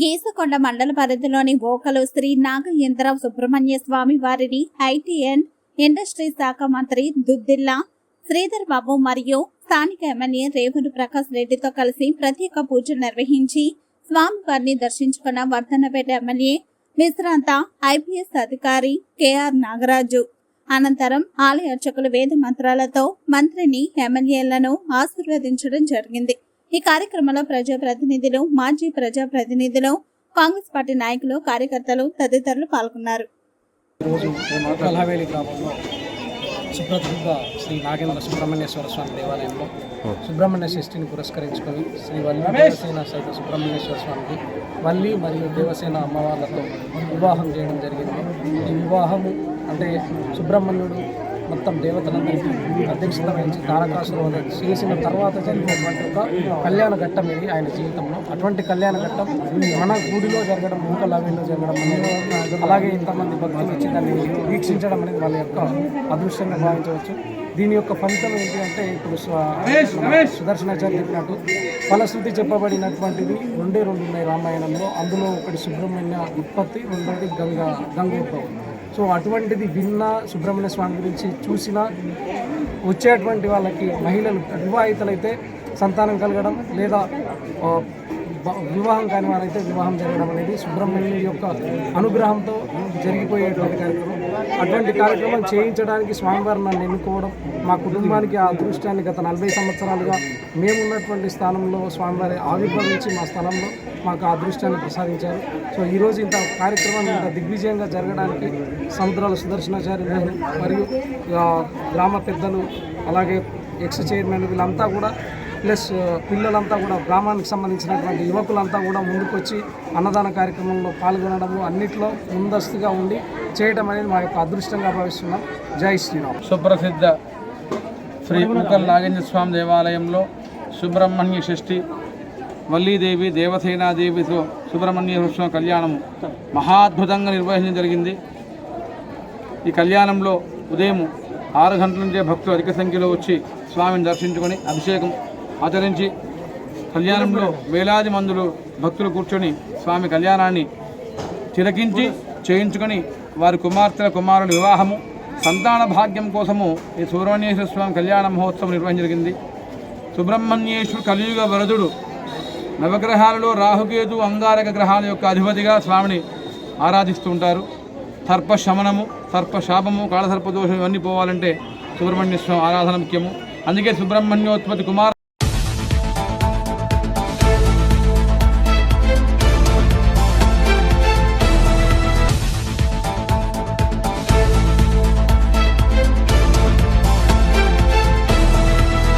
గీసుకొండ మండల పరిధిలోని ఓకలు శ్రీ నాగయేంద్ర సుబ్రహ్మణ్య స్వామి వారిని ఐటీ అండ్ ఇండస్ట్రీ శాఖ మంత్రి దుద్దిల్లా శ్రీధర్ బాబు మరియు స్థానిక ఎమ్మెల్యే రేవూరు ప్రకాష్ రెడ్డితో కలిసి ప్రత్యేక పూజ నిర్వహించి స్వామివారిని దర్శించుకున్న వర్ధనపేట ఎమ్మెల్యే విశ్రాంత ఐపీఎస్ అధికారి కెఆర్ నాగరాజు. అనంతరం ఆలయ అర్చకులు వేద మంత్రాలతో మంత్రిని ఎమ్మెల్యేలను ఆశీర్వదించడం జరిగింది. ఈ కార్యక్రమంలో ప్రజాప్రతినిధులు మాజీ ప్రజాప్రతినిధులు కాంగ్రెస్ పార్టీ నాయకులు కార్యకర్తలు తదితరులు పాల్గొన్నారు. సుప్రసిద్ధ శ్రీ నాగేంద్ర సుబ్రహ్మణ్యేశ్వర స్వామి దేవాలయంలో సుబ్రహ్మణ్య షష్ఠిని పురస్కరించుకొని శ్రీ వల్లి దేవసేన సైత సుబ్రహ్మణ్యేశ్వర స్వామికి వల్లి మరియు దేవసేన అమ్మవార్లతో వివాహం చేయడం జరిగింది. ఈ వివాహము అంటే సుబ్రహ్మణ్యుడు మొత్తం దేవతలందరికీ అధ్యక్షత వహించి తారకాసురం చేసిన తర్వాత జరిగినటువంటి ఒక కళ్యాణ ఘట్టం ఇది ఆయన జీవితంలో. అటువంటి కళ్యాణ ఘట్టం మన గుడిలో జరగడం మూకలావిలో జరగడం అనేది అలాగే ఇంతమంది భక్తులు వచ్చి దాన్ని వీక్షించడం అనేది వాళ్ళ యొక్క అదృష్టంగా భావించవచ్చు. దీని యొక్క ఫలితం ఏంటి అంటే ఇప్పుడు సుదర్శనాచార్య చెప్పినట్టు ఫలశ్రుతి చెప్పబడినటువంటిది రెండే రెండు ఉన్నాయి రామాయణంలో. అందులో ఒకటి సుబ్రహ్మణ్య ఉత్పత్తి రెండోది గంగా గంగోద్భవం సో అటువంటిది విన్న సుబ్రహ్మణ్య స్వామి గురించి చూసిన వచ్చేటువంటి వాళ్ళకి మహిళలు వివాహితలైతే సంతానం కలగడం లేదా వివాహం కాని వారైతే వివాహం జరగడం అనేది సుబ్రహ్మణ్యుని యొక్క అనుగ్రహంతో జరిగిపోయేటువంటి కార్యక్రమం. అటువంటి కార్యక్రమం చేయించడానికి స్వామివారు నన్ను ఎన్నుకోవడం మా కుటుంబానికి ఆ అదృష్టాన్ని గత నలభై సంవత్సరాలుగా మేమున్నటువంటి స్థానంలో స్వామివారి ఆవిర్భవించి మా స్థలంలో మాకు ఆ అదృష్టాన్ని ప్రసాదించారు. సో ఈరోజు ఇంత కార్యక్రమం ఇంత దిగ్విజయంగా జరగడానికి సముద్రాల సుదర్శనాచార్య గారు మరియు గ్రామ పెద్దలు అలాగే ఎక్స్ చైర్మన్ వీళ్ళంతా కూడా ప్లస్ పిల్లలంతా కూడా గ్రామానికి సంబంధించినటువంటి యువకులంతా కూడా ముందుకొచ్చి అన్నదాన కార్యక్రమంలో పాల్గొనడము అన్నిట్లో ముందస్తుగా ఉండి చేయడం అనేది మా యొక్క అదృష్టంగా భావిస్తున్నాం. జై శ్రీరామ్. సుప్రసిద్ధ శ్రీ ముఖల్ నాగేంద్ర స్వామి దేవాలయంలో సుబ్రహ్మణ్య షష్ఠి వల్లీదేవి దేవసేనాదేవితో సుబ్రహ్మణ్య స్వామి కళ్యాణం మహాద్భుతంగా నిర్వహించడం జరిగింది. ఈ కళ్యాణంలో ఉదయం ఆరు గంటల నుంచే భక్తులు అధిక సంఖ్యలో వచ్చి స్వామిని దర్శించుకొని అభిషేకం ఆచరించి కళ్యాణంలో వేలాది మందులు భక్తులు కూర్చొని స్వామి కళ్యాణాన్ని తిలకించి చేయించుకొని వారి కుమార్తెల కుమారుల వివాహము సంతాన భాగ్యం కోసము ఈ సుబ్రహ్మణ్యేశ్వర స్వామి కళ్యాణ మహోత్సవం నిర్వహించ జరిగింది. సుబ్రహ్మణ్యేశ్వరు కలియుగ వరదుడు నవగ్రహాలలో రాహుకేతు అంగారక గ్రహాల యొక్క అధిపతిగా స్వామిని ఆరాధిస్తూ ఉంటారు. సర్ప శమనము సర్ప శాపము కాళసర్ప దోషం ఇవన్నీ పోవాలంటే సుబ్రహ్మణ్య స్వామి ఆరాధన ముఖ్యము. అందుకే సుబ్రహ్మణ్యోత్పత్తి కుమార్